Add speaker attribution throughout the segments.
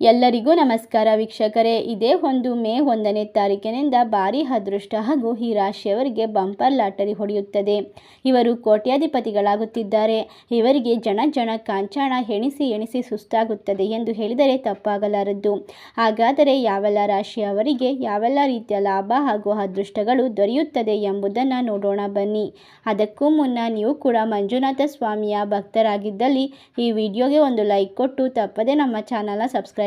Speaker 1: ಎಲ್ಲರಿಗೂ ನಮಸ್ಕಾರ ವೀಕ್ಷಕರೇ. ಇದೇ ಒಂದು ಮೇ ಒಂದನೇ ತಾರೀಕಿನಿಂದ ಭಾರಿ ಅದೃಷ್ಟ ಹಾಗೂ ಈ ರಾಶಿಯವರಿಗೆ ಬಂಪರ್ ಲಾಟರಿ ಹೊಡೆಯುತ್ತದೆ. ಇವರು ಕೋಟ್ಯಾಧಿಪತಿಗಳಾಗುತ್ತಿದ್ದಾರೆ. ಇವರಿಗೆ ಜನ ಜನ ಕಾಂಚಾಣ ಎಣಿಸಿ ಎಣಿಸಿ ಸುಸ್ತಾಗುತ್ತದೆ ಎಂದು ಹೇಳಿದರೆ ತಪ್ಪಾಗಲಾರದ್ದು. ಹಾಗಾದರೆ ಯಾವೆಲ್ಲ ರಾಶಿಯವರಿಗೆ ಯಾವೆಲ್ಲ ರೀತಿಯ ಲಾಭ ಹಾಗೂ ಅದೃಷ್ಟಗಳು ದೊರೆಯುತ್ತದೆ ಎಂಬುದನ್ನು ನೋಡೋಣ ಬನ್ನಿ. ಅದಕ್ಕೂ ಮುನ್ನ ನೀವು ಕೂಡ ಮಂಜುನಾಥ ಸ್ವಾಮಿಯ ಭಕ್ತರಾಗಿದ್ದಲ್ಲಿ ಈ ವಿಡಿಯೋಗೆ ಒಂದು ಲೈಕ್ ಕೊಟ್ಟು ತಪ್ಪದೆ ನಮ್ಮ ಚಾನಲ್ನ ಸಬ್ಸ್ಕ್ರೈಬ್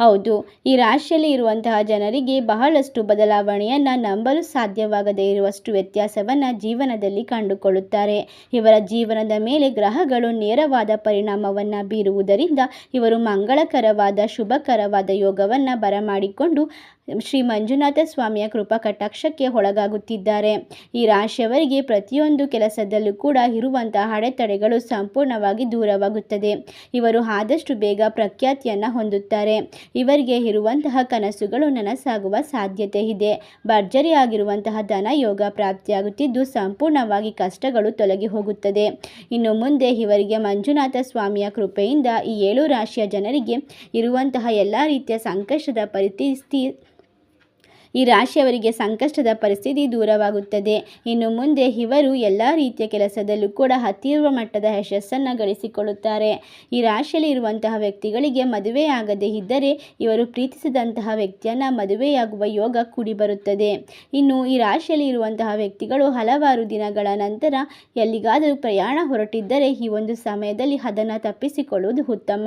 Speaker 1: ಹೌದು, ಈ ರಾಶಿಯಲ್ಲಿ ಇರುವಂತಹ ಜನರಿಗೆ ಬಹಳಷ್ಟು ಬದಲಾವಣೆಯನ್ನು ನಂಬಲು ಸಾಧ್ಯವಾಗದೇ ಇರುವಷ್ಟು ವ್ಯತ್ಯಾಸವನ್ನು ಜೀವನದಲ್ಲಿ ಕಂಡುಕೊಳ್ಳುತ್ತಾರೆ. ಇವರ ಜೀವನದ ಮೇಲೆ ಗ್ರಹಗಳು ನೇರವಾದ ಪರಿಣಾಮವನ್ನು ಬೀರುವುದರಿಂದ ಇವರು ಮಂಗಳಕರವಾದ, ಶುಭಕರವಾದ ಯೋಗವನ್ನು ಬರಮಾಡಿಕೊಂಡು ಶ್ರೀ ಮಂಜುನಾಥ ಸ್ವಾಮಿಯ ಕೃಪಾ ಕಟಾಕ್ಷಕ್ಕೆ ಒಳಗಾಗುತ್ತಿದ್ದಾರೆ. ಈ ರಾಶಿಯವರಿಗೆ ಪ್ರತಿಯೊಂದು ಕೆಲಸದಲ್ಲೂ ಕೂಡ ಇರುವಂತಹ ಅಡೆತಡೆಗಳು ಸಂಪೂರ್ಣವಾಗಿ ದೂರವಾಗುತ್ತದೆ. ಇವರು ಆದಷ್ಟು ಬೇಗ ಪ್ರಖ್ಯಾತಿಯನ್ನು ಹೊಂದುತ್ತಾರೆ. ಇವರಿಗೆ ಇರುವಂತಹ ಕನಸುಗಳು ನನಸಾಗುವ ಸಾಧ್ಯತೆ ಇದೆ. ಭರ್ಜರಿಯಾಗಿರುವಂತಹ ಧನ ಯೋಗ ಪ್ರಾಪ್ತಿಯಾಗುತ್ತಿದ್ದು ಸಂಪೂರ್ಣವಾಗಿ ಕಷ್ಟಗಳು ತೊಲಗಿ ಹೋಗುತ್ತದೆ. ಇನ್ನು ಮುಂದೆ ಇವರಿಗೆ ಮಂಜುನಾಥ ಸ್ವಾಮಿಯ ಕೃಪೆಯಿಂದ ಈ ಏಳು ರಾಶಿಯ ಜನರಿಗೆ ಇರುವಂತಹ ಎಲ್ಲ ರೀತಿಯ ಸಂಕಷ್ಟದ ಪರಿಸ್ಥಿತಿ ಈ ರಾಶಿಯವರಿಗೆ ಸಂಕಷ್ಟದ ಪರಿಸ್ಥಿತಿ ದೂರವಾಗುತ್ತದೆ. ಇನ್ನು ಮುಂದೆ ಇವರು ಎಲ್ಲ ರೀತಿಯ ಕೆಲಸದಲ್ಲೂ ಕೂಡ ಅತೀವ್ರ ಮಟ್ಟದ ಯಶಸ್ಸನ್ನು ಗಳಿಸಿಕೊಳ್ಳುತ್ತಾರೆ. ಈ ರಾಶಿಯಲ್ಲಿ ಇರುವಂತಹ ವ್ಯಕ್ತಿಗಳಿಗೆ ಮದುವೆಯಾಗದೇ ಇದ್ದರೆ ಇವರು ಪ್ರೀತಿಸಿದಂತಹ ವ್ಯಕ್ತಿಯನ್ನು ಮದುವೆಯಾಗುವ ಯೋಗ ಕೂಡಿ ಬರುತ್ತದೆ ಇನ್ನು ಈ ರಾಶಿಯಲ್ಲಿ ಇರುವಂತಹ ವ್ಯಕ್ತಿಗಳು ಹಲವಾರು ದಿನಗಳ ನಂತರ ಎಲ್ಲಿಗಾದರೂ ಪ್ರಯಾಣ ಹೊರಟಿದ್ದರೆ ಈ ಒಂದು ಸಮಯದಲ್ಲಿ ಅದನ್ನು ತಪ್ಪಿಸಿಕೊಳ್ಳುವುದು ಉತ್ತಮ.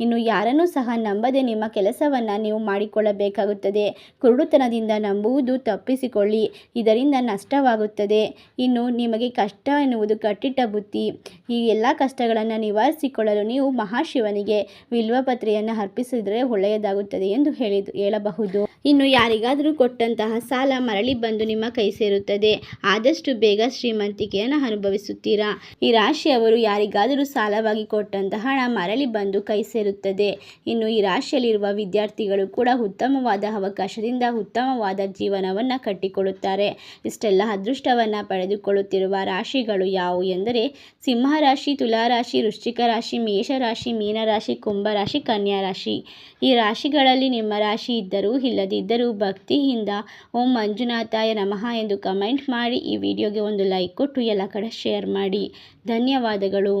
Speaker 1: ಇನ್ನು ಯಾರನ್ನೂ ಸಹ ನಂಬದೆ ನಿಮ್ಮ ಕೆಲಸವನ್ನು ನೀವು ಮಾಡಿಕೊಳ್ಳಬೇಕಾಗುತ್ತದೆ. ಕುರುಡುತನದಿಂದ ನಂಬುವುದು ತಪ್ಪಿಸಿಕೊಳ್ಳಿ. ಇದರಿಂದ ನಷ್ಟವಾಗುತ್ತದೆ. ಇನ್ನು ನಿಮಗೆ ಕಷ್ಟ ಎನ್ನುವುದು ಕಟ್ಟಿಟ್ಟ ಬುತ್ತಿ ಈ ಎಲ್ಲ ಕಷ್ಟಗಳನ್ನು ನಿವಾರಿಸಿಕೊಳ್ಳಲು ನೀವು ಮಹಾಶಿವನಿಗೆ ವಿಲ್ವಪತ್ರೆಯನ್ನು ಅರ್ಪಿಸಿದರೆ ಒಳ್ಳೆಯದಾಗುತ್ತದೆ ಎಂದು ಹೇಳಿದು, ಹೇಳಬಹುದು. ಇನ್ನು ಯಾರಿಗಾದರೂ ಕೊಟ್ಟಂತಹ ಸಾಲ ಮರಳಿ ಬಂದು ನಿಮ್ಮ ಕೈ ಸೇರುತ್ತದೆ. ಆದಷ್ಟು ಬೇಗ ಶ್ರೀಮಂತಿಕೆಯನ್ನು ಅನುಭವಿಸುತ್ತೀರಾ? ಈ ರಾಶಿಯವರು ಯಾರಿಗಾದರೂ ಸಾಲವಾಗಿ ಕೊಟ್ಟಂತಹ ಹಣ ಮರಳಿ ಬಂದು ಕೈ ಸೇರುತ್ತದೆ. ಇನ್ನು ಈ ರಾಶಿಯಲ್ಲಿರುವ ವಿದ್ಯಾರ್ಥಿಗಳು ಕೂಡ ಉತ್ತಮವಾದ ಅವಕಾಶದಿಂದ ಉತ್ತಮವಾದ ಜೀವನವನ್ನು ಕಟ್ಟಿಕೊಳ್ಳುತ್ತಾರೆ. ಇಷ್ಟೆಲ್ಲ ಅದೃಷ್ಟವನ್ನು ಪಡೆದುಕೊಳ್ಳುತ್ತಿರುವ ರಾಶಿಗಳು ಯಾವುವು ಎಂದರೆ, ಸಿಂಹರಾಶಿ, ತುಲಾರಾಶಿ ವೃಶ್ಚಿಕ ರಾಶಿ ಮೇಷರಾಶಿ, ಮೀನರಾಶಿ, ಕುಂಭರಾಶಿ ಕನ್ಯಾ ರಾಶಿ ಈ ರಾಶಿಗಳಲ್ಲಿ ನಿಮ್ಮ ರಾಶಿ ಇದ್ದರೂ ಇಲ್ಲದಿದ್ದರೂ ಭಕ್ತಿಯಿಂದ ಓಂ ಮಂಜುನಾಥಾಯ ನಮಃ ಎಂದು ಕಮೆಂಟ್ ಮಾಡಿ ಈ ವಿಡಿಯೋಗೆ ಒಂದು ಲೈಕ್ ಕೊಟ್ಟು ಎಲ್ಲ ಕಡೆ ಶೇರ್ ಮಾಡಿ. ಧನ್ಯವಾದಗಳು.